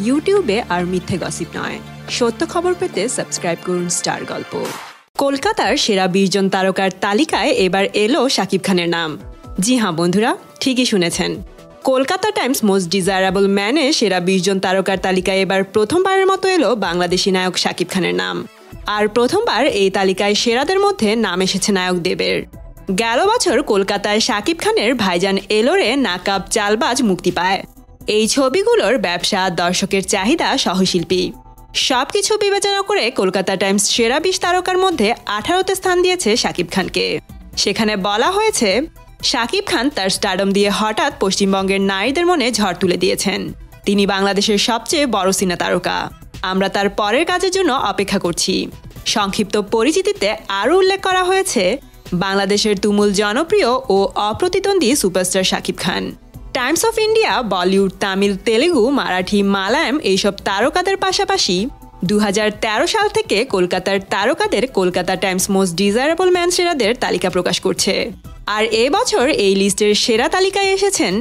ইউটিউবে আর মিথ্যে গসিপ নয়। সত্য খবর পেতে সাবস্ক্রাইব করুন স্টার গল্প। কলকাতার সেরা বিশজন তারকার তালিকায় এবার এলো শাকিব খানের নাম। জি হ্যাঁ বন্ধুরা, ঠিকই শুনেছেন। কলকাতা টাইমস মোস্ট ডিজায়ারেবল ম্যানে সেরা বিশজন তারকার তালিকায় এবার প্রথমবারের মতো এলো বাংলাদেশি নায়ক শাকিব খানের নাম। আর প্রথমবার এই তালিকায় সেরাদের মধ্যে নাম এসেছে নায়ক দেবের। গেল বছর কলকাতায় শাকিব খানের ভাইজান এলোরে নাকাব চালবাজ মুক্তি পায়। এই ছবিগুলোর ব্যবসা, দর্শকের চাহিদা, সহশিল্পী। সবকিছু বিবেচনা করে কলকাতা টাইমস সেরা বিশ তারকার মধ্যে আঠারোতে স্থান দিয়েছে শাকিব খানকে। সেখানে বলা হয়েছে, শাকিব খান তার স্টারডম দিয়ে হঠাৎ পশ্চিমবঙ্গের নারীদের মনে ঝড় তুলে দিয়েছেন। তিনি বাংলাদেশের সবচেয়ে বড় সিনে তারকা। আমরা তার পরের কাজের জন্য অপেক্ষা করছি। সংক্ষিপ্ত পরিচিতিতে আরও উল্লেখ করা হয়েছে, বাংলাদেশের তুমুল জনপ্রিয় ও অপ্রতিদ্বন্দ্বী superstar Shakib Khan. Times of India, Bollywood, Tamil, Telugu, Marathi Malayalam এইসব তারকাদের পাশাপাশি দু হাজার তেরো সাল থেকে কলকাতার তারকাদের Kolkata Times most desirable man সেরাদের তালিকা প্রকাশ করছে। আর এবছর এই লিস্টের সেরা তালিকায় এসেছেন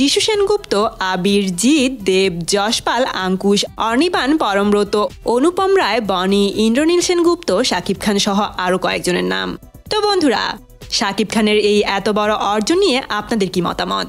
যিশু সেনগুপ্ত, আবির জিৎ, দেব যশপাল, আঙ্কুশ অর্নিবান পরমব্রত, অনুপম রায়, বনি ইন্দ্রনীল সেনগুপ্ত, শাকিব খান সহ আরও কয়েকজনের নাম। তো বন্ধুরা, শাকিব খানের এই এত বড় অর্জন নিয়ে আপনাদের কি মতামত?